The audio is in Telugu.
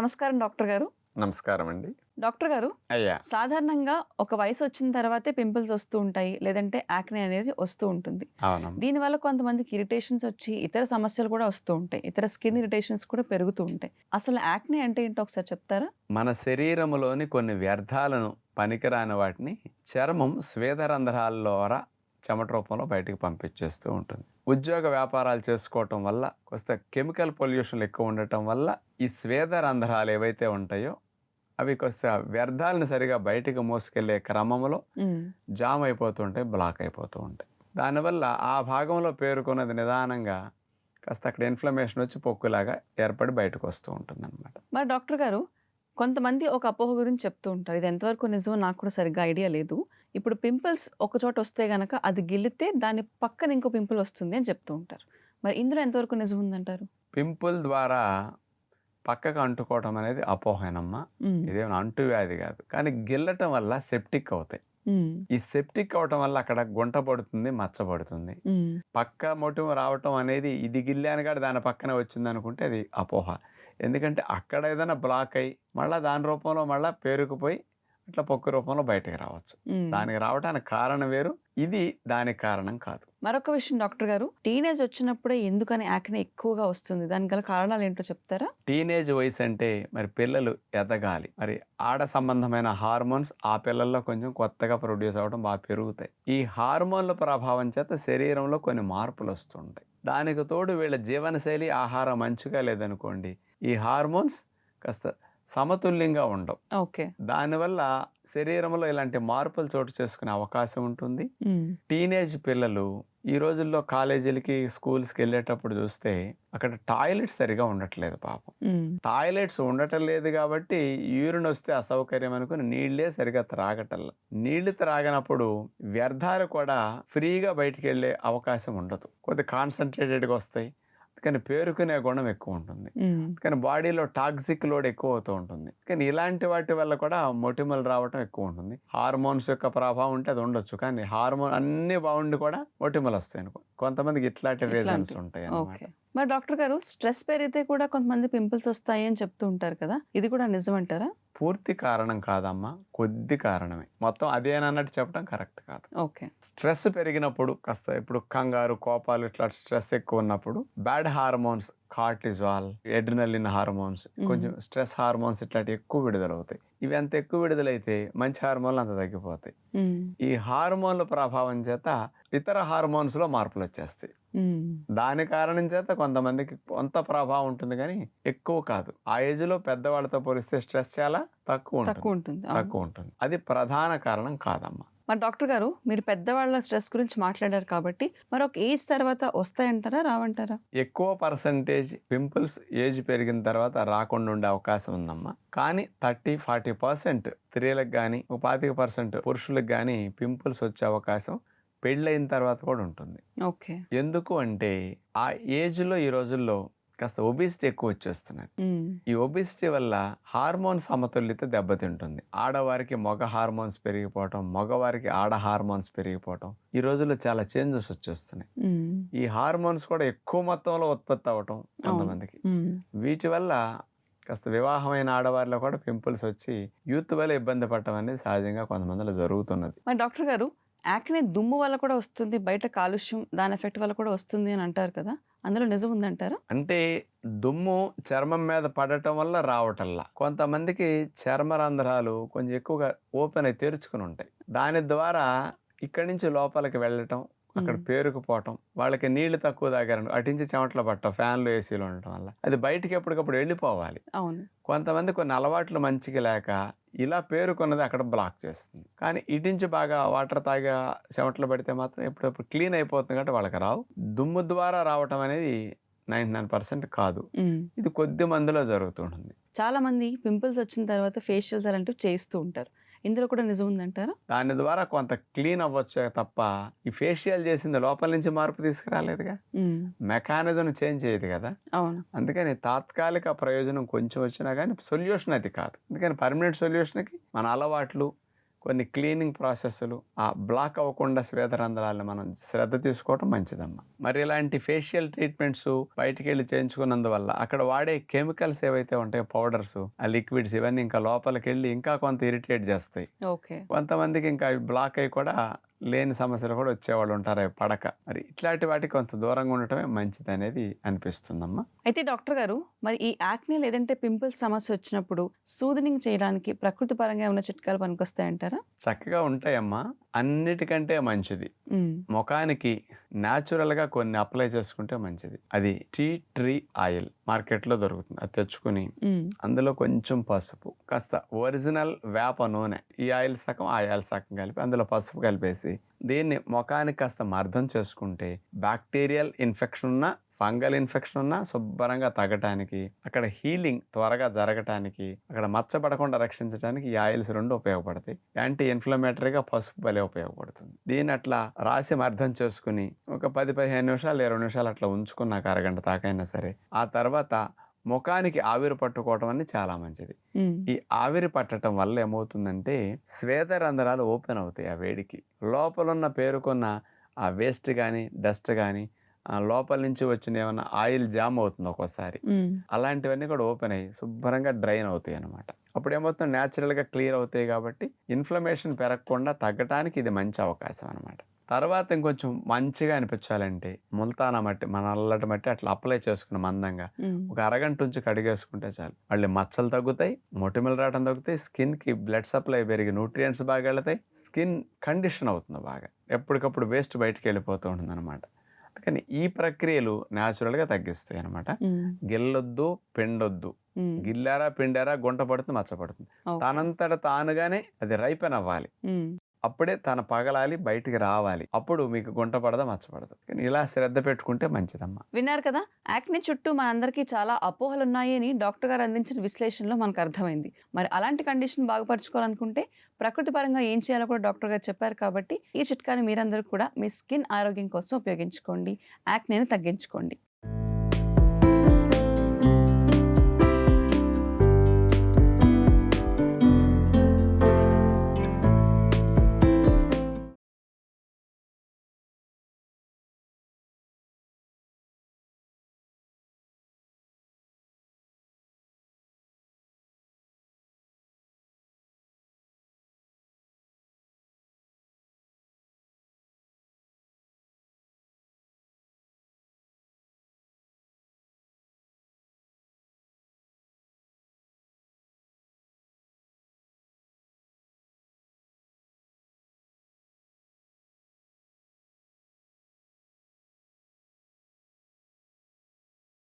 నమస్కారం డాక్టర్ గారు. నమస్కారం అండి. డాక్టర్ గారు అయ్యా. సాధారణంగా ఒక వయసు వచ్చిన తర్వాతే పింపుల్స్ వస్తూ ఉంటాయి లేదంటే యాక్నే అనేది వస్తూ ఉంటుంది. దీనివల్ల కొంతమందికి ఇరిటేషన్స్ వచ్చి ఇతర సమస్యలు కూడా వస్తూ ఉంటాయి ఇతర స్కిన్ ఇరిటేషన్స్ కూడా పెరుగుతూ ఉంటాయి. అసలు యాక్నే అంటే ఏంటో ఒకసారి చెప్తారా? మన శరీరంలోని కొన్ని వ్యర్థాలను పనికిరాని వాటిని చర్మం స్వేదరంధ్రాల ద్వారా చెమట రూపంలో బయటకు పంపించేస్తూ ఉంటుంది. ఉద్యోగ వ్యాపారాలు చేసుకోవటం వల్ల కొంత కెమికల్ పొల్యూషన్ ఎక్కువ ఉండటం వల్ల ఈ స్వేద రంధ్రాలు ఏవైతే ఉంటాయో అవి కొంత వ్యర్థాలను సరిగా బయటకు మోసుకెళ్ళే క్రమంలో జామ్ అయిపోతుంటాయి బ్లాక్ అయిపోతూ ఉంటాయి. దానివల్ల ఆ భాగంలో పేరుకున్నది నిదానంగా కాస్త అక్కడ ఇన్ఫ్లమేషన్ వచ్చి పొక్కులాగా ఏర్పడి బయటకు వస్తూ ఉంటుంది అనమాట మరి డాక్టర్ గారు కొంతమంది ఒక అపోహ గురించి చెప్తూ ఉంటారు. ఇది ఎంతవరకు నిజమో నాకు కూడా సరిగ్గా ఐడియా లేదు. ఇప్పుడు పింపుల్స్ ఒక చోట వస్తే గనక అది గిల్లితే దాని పక్కన ఇంకో పింపుల్ వస్తుంది అని చెప్తూ ఉంటారు. మరి ఇందులో ఎంతవరకు నిజం ఉందంటారు? పింపుల్ ద్వారా పక్కకు అంటుకోవటం అనేది అపోహేనమ్మా. ఇదేమైనా అంటువ్యాధి కాదు. కానీ గిల్లటం వల్ల సెప్టిక్ అవుతాయి. ఈ సెప్టిక్ అవటం వల్ల అక్కడ గుంట పడుతుంది మచ్చ పడుతుంది. పక్క మొటిమ రావటం అనేది ఇది గిల్లాను కాదు దాని పక్కనే వచ్చింది అనుకుంటే అది అపోహ. ఎందుకంటే అక్కడ ఏదైనా బ్లాక్ అయ్యి మళ్ళీ దాని రూపంలో మళ్ళీ పేరుకుపోయి అట్లా పొక్కు రూపంలో బయటకు రావచ్చు. దానికి రావడానికి కారణం వేరు. ఇది దానికి కారణం కాదు. మరొక విషయం డాక్టర్ గారు టీనేజ్ వచ్చినప్పుడే ఎందుకని యాక్నే ఎక్కువగా వస్తుంది? దానికి గల కారణాలు ఏంటో చెప్తారా? టీనేజ్ వయసు అంటే మరి పిల్లలు ఎదగాలి. మరి ఆడ సంబంధమైన హార్మోన్స్ ఆ పిల్లల్లో కొంచెం కొత్తగా ప్రొడ్యూస్ అవ్వడం బాగా పెరుగుతాయి. ఈ హార్మోన్ల ప్రభావం చేత శరీరంలో కొన్ని మార్పులు వస్తుంటాయి. దానికి తోడు వీళ్ళ జీవనశైలి ఆహారం మంచిగా లేదనుకోండి. ఈ హార్మోన్స్ కాస్త సమతుల్యంగా ఉండవు ఓకే. దానివల్ల శరీరంలో ఇలాంటి మార్పులు చోటు చేసుకునే అవకాశం ఉంటుంది. టీనేజ్ పిల్లలు ఈ రోజుల్లో కాలేజీలకి స్కూల్స్కి వెళ్ళేటప్పుడు చూస్తే అక్కడ టాయిలెట్స్ సరిగా ఉండట్లేదు పాపం. టాయిలెట్స్ ఉండటం లేదు కాబట్టి యూరిన్ వస్తే అసౌకర్యం అనుకుని నీళ్ళే సరిగా త్రాగటల్లా నీళ్ళు త్రాగనప్పుడు వ్యర్థాలు కూడా ఫ్రీగా బయటికి వెళ్ళే అవకాశం ఉండదు. కొద్ది కాన్సన్ట్రేటెడ్గా వస్తాయి. కానీ పేరుకునే గుణం ఎక్కువ ఉంటుంది. కానీ బాడీలో టాక్సిక్ లోడ్ ఎక్కువ అవుతూ ఉంటుంది. కానీ ఇలాంటి వాటి వల్ల కూడా మొటిమలు రావటం ఎక్కువ ఉంటుంది. హార్మోన్స్ యొక్క ప్రభావం ఉంటే అది ఉండొచ్చు. కానీ హార్మోన్ అన్ని బాగుండి కూడా మొటిమలు వస్తాయి అనుకో. కొంతమందికి ఇట్లాంటి రీజన్స్. ఉంటాయి అన్నమాట మరి డాక్టర్ గారు స్ట్రెస్ పెరిగితే కూడా కొంతమంది పింపుల్స్ వస్తాయి అని చెప్తూ ఉంటారు కదా. ఇది కూడా నిజమంటారా? పూర్తి కారణం కాదమ్మా. కొద్ది కారణమే. మొత్తం అదేనన్నట్టు చెప్పడం కరెక్ట్ కాదు. ఓకే. స్ట్రెస్ పెరిగినప్పుడు కాస్త ఇప్పుడు కంగారు కోపాలు ఇట్లా స్ట్రెస్ ఎక్కువ ఉన్నప్పుడు bad hormones cortisol adrenaline hormones కొంచెం స్ట్రెస్ హార్మోన్స్ ఇట్లాంటి ఎక్కువ విడుదలవుతాయి. ఇవి అంత ఎక్కువ విడుదలైతే మంచి హార్మోన్లు అంత తగ్గిపోతాయి. ఈ హార్మోన్ల ప్రభావం చేత ఇతర హార్మోన్స్లో మార్పులు వచ్చేస్తాయి. దాని కారణం చేత కొంతమందికి కొంత ప్రభావం ఉంటుంది కానీ ఎక్కువ కాదు. ఆ ఏజ్లో పెద్దవాళ్ళతో పోలిస్తే స్ట్రెస్ చాలా తక్కువ ఉంటుంది. తక్కువ ఉంటుంది. తక్కువ ఉంటుంది. అది ప్రధాన కారణం కాదమ్మా. మరి డాక్టర్ గారు మీరు పెద్దవాళ్ళ స్ట్రెస్ గురించి మాట్లాడారు కాబట్టి మరి ఒక ఏజ్ తర్వాత వస్తాయంటారా రావంటారా? ఎక్కువ పర్సంటేజ్ పింపుల్స్ ఏజ్ పెరిగిన తర్వాత రాకుండా ఉండే అవకాశం ఉందమ్మా. కానీ థర్టీ ఫార్టీ పర్సెంట్ స్త్రీలకు కానీ పాతిక పర్సెంట్ పురుషులకు కానీ పింపుల్స్ వచ్చే అవకాశం పెళ్ళైన తర్వాత కూడా ఉంటుంది. ఓకే. ఎందుకు అంటే ఆ ఏజ్లో ఈ రోజుల్లో కాస్త ఒబిసిటీ ఎక్కువ వచ్చేస్తున్నాయి ఉమ్, ఈ ఒబిసిటీ వల్ల హార్మోన్ సమతుల్యత దెబ్బతింటుంది. ఆడవారికి మగ హార్మోన్స్ పెరిగిపోవటం మగవారికి ఆడ హార్మోన్స్ పెరిగిపోవటం ఈ రోజుల్లో చాలా చేంజెస్ వచ్చేస్తున్నాయి. ఈ హార్మోన్స్ కూడా ఎక్కువ మొత్తంలో ఉత్పత్తి అవ్వటం కొంతమందికి. వీటి వల్ల కాస్త వివాహమైన ఆడవారిలో కూడా పింపుల్స్ వచ్చి యూత్ వల్ల ఇబ్బంది పడటం అనేది సహజంగా కొంతమందిలో జరుగుతున్నది. మరి డాక్టర్ గారు యాక్నే దుమ్ము వల్ల కూడా వస్తుంది బయట కాలుష్యం దాని ఎఫెక్ట్ వల్ల కూడా వస్తుంది అని అంటారు కదా? అందులో నిజం ఉందంటారా? అంటే దుమ్ము చర్మం మీద పడటం వల్ల రావటల్లా కొంతమందికి చర్మ రంధ్రాలు కొంచెం ఎక్కువగా ఓపెన్ అయి తెరుచుకుని ఉంటాయి. దాని ద్వారా ఇక్కడి నుంచి లోపలికి వెళ్ళటం అక్కడ. పేరుకుపోవటం వాళ్ళకి నీళ్ళు తక్కువ తాగారని అటించి చెమటలు పట్టడం ఫ్యాన్లు ఏసీలు ఉండటం వల్ల. అది బయటికి ఎప్పటికప్పుడు వెళ్ళిపోవాలి. అవును. కొంతమంది కొన్ని అలవాట్లు మంచిగా లేక ఇలా పేరుకున్నది అక్కడ బ్లాక్ చేస్తుంది. కానీ ఇటించి బాగా వాటర్ తాగా చెమటలు పడితే మాత్రం ఎప్పుడప్పుడు క్లీన్ అయిపోతుంది కాబట్టి వాళ్ళకి రావు. దుమ్ము ద్వారా రావటం అనేది నైంటీ నైన్ పర్సెంట్ కాదు. ఇది కొద్ది మందిలో జరుగుతుంటుంది చాలా మంది పింపుల్స్ వచ్చిన తర్వాత ఫేషియల్స్ అలాంటివి చేస్తూ ఉంటారు. ఇందులో కూడా నిజం ఉందంటారా? దాని ద్వారా కొంత క్లీన్ అవ్వచ్చు తప్ప ఈ ఫేషియల్ చేసింది లోపల నుంచి మార్పు తీసుకురాలేదుగా. మెకానిజం చేంజ్ చేయదు కదా. అవును. అందుకని తాత్కాలిక ప్రయోజనం కొంచెం వచ్చినా కానీ సొల్యూషన్ అది కాదు. అందుకని పర్మనెంట్ సొల్యూషన్కి మన అలవాట్లు కొన్ని క్లీనింగ్ ప్రాసెస్లు ఆ బ్లాక్ అవ్వకుండా శ్వేతరంధ్రాలను మనం శ్రద్ధ తీసుకోవటం మంచిదమ్మా. మరి ఇలాంటి ఫేషియల్ ట్రీట్మెంట్స్ బయటికి వెళ్ళి చేయించుకున్నందువల్ల అక్కడ వాడే కెమికల్స్ ఏవైతే ఉంటాయో పౌడర్స్ ఆ లిక్విడ్స్ ఇవన్నీ ఇంకా లోపలికి వెళ్ళి ఇంకా కొంత ఇరిటేట్ చేస్తాయి. ఓకే. కొంతమందికి ఇంకా అవి బ్లాక్ అయ్యి కూడా లేని సమస్యలు కూడా వచ్చేవాళ్ళు ఉంటారు అవి పడక. మరి ఇట్లాంటి వాటికి కొంత దూరంగా ఉండటమే మంచిది అనేది అనిపిస్తుందమ్మా. అయితే డాక్టర్ గారు మరి ఈ యాక్నే లేదంటే పింపుల్స్ సమస్య వచ్చినప్పుడు సూదనింగ్ చేయడానికి ప్రకృతి పరంగా ఏమైనా చిట్కాలు పనికొస్తాయంటారా? చక్కగా ఉంటాయమ్మా. అన్నిటికంటే మంచిది. ముఖానికి న్యాచురల్గా కొన్ని అప్లై చేసుకుంటే మంచిది. అది టీ ట్రీ ఆయిల్ మార్కెట్లో దొరుకుతుంది. అది తెచ్చుకుని అందులో కొంచెం పసుపు కాస్త ఒరిజినల్ వేప నూనె ఈ ఆయిల్ సగం ఆ ఆయిల్ సగం కలిపి అందులో పసుపు కలిపేసి దీన్ని ముఖానికి కాస్త మర్దం చేసుకుంటే బ్యాక్టీరియల్ ఇన్ఫెక్షన్ ఉన్న ఫంగల్ ఇన్ఫెక్షన్ ఉన్నా శుభ్రంగా తగ్గటానికి అక్కడ హీలింగ్ త్వరగా జరగటానికి అక్కడ మచ్చబడకుండా రక్షించడానికి ఈ ఆయిల్స్ రెండు ఉపయోగపడతాయి. యాంటీ ఇన్ఫ్లమేటరీగా పసుపు బలే ఉపయోగపడుతుంది. దీన్ని అట్లా రాసి మర్దం చేసుకుని ఒక పది పదిహేను నిమిషాలు ఇరవై నిమిషాలు అట్లా ఉంచుకున్నాక అరగంట దాకైనా సరే ఆ తర్వాత ముఖానికి ఆవిరి పట్టుకోవటం అనేది చాలా మంచిది. ఈ ఆవిరి పట్టడం వల్ల ఏమవుతుందంటే శ్వేత రంధ్రాలు ఓపెన్ అవుతాయి ఆ వేడికి. లోపలున్న పేరుకున్న ఆ వేస్ట్ కానీ డస్ట్ కానీ లోపల నుంచి వచ్చిన ఏమైనా ఆయిల్ జామ్ అవుతుంది ఒక్కోసారి. అలాంటివన్నీ కూడా ఓపెన్ అయ్యి శుభ్రంగా డ్రైన్ అవుతాయి అన్నమాట. అప్పుడు ఏమవుతుంది? న్యాచురల్గా క్లియర్ అవుతాయి కాబట్టి ఇన్ఫ్లమేషన్ పెరగకుండా తగ్గటానికి ఇది మంచి అవకాశం అనమాట తర్వాత ఇంకొంచెం మంచిగా అనిపించాలంటే ముల్తానా మట్టి మన నల్లటి మట్టి అట్లా అప్లై చేసుకున్న మందంగా ఒక అరగంట ఉంచి కడిగేసుకుంటే చాలు. మళ్ళీ మచ్చలు తగ్గుతాయి మొటిమలు రావడం తగ్గుతాయి స్కిన్కి బ్లడ్ సప్లై పెరిగి న్యూట్రియంట్స్ బాగా వెళ్తాయి స్కిన్ కండిషన్ అవుతుంది బాగా. ఎప్పటికప్పుడు వేస్ట్ బయటికి వెళ్ళిపోతూ ఉంటుంది అనమాట అందుకని ఈ ప్రక్రియలు న్యాచురల్గా తగ్గిస్తాయి అనమాట గిల్లొద్దు పిండొద్దు. గిల్లారా పిండారా గుంట పడుతుంది మచ్చ పడుతుంది. తనంతట తానుగానే అది రైపెన్ అవ్వాలి అప్పుడే తన పగలాలి బయటికి రావాలి. అప్పుడు మీకు గుంట పడదా మచ్చపడదు కానీ ఇలా శ్రద్ధ పెట్టుకుంటే మంచిదమ్మా. విన్నారు కదా? యాక్ని చుట్టూ మనందరికీ చాలా అపోహలు ఉన్నాయి అని డాక్టర్ గారు అందించిన విశ్లేషణలో మనకు అర్థమైంది. మరి అలాంటి కండిషన్ బాగుపరచుకోవాలనుకుంటే ప్రకృతి పరంగా ఏం చేయాలో కూడా డాక్టర్ గారు చెప్పారు కాబట్టి ఈ చిట్కాని మీరందరూ కూడా మీ స్కిన్ ఆరోగ్యం కోసం ఉపయోగించుకోండి. యాక్నేని తగ్గించుకోండి.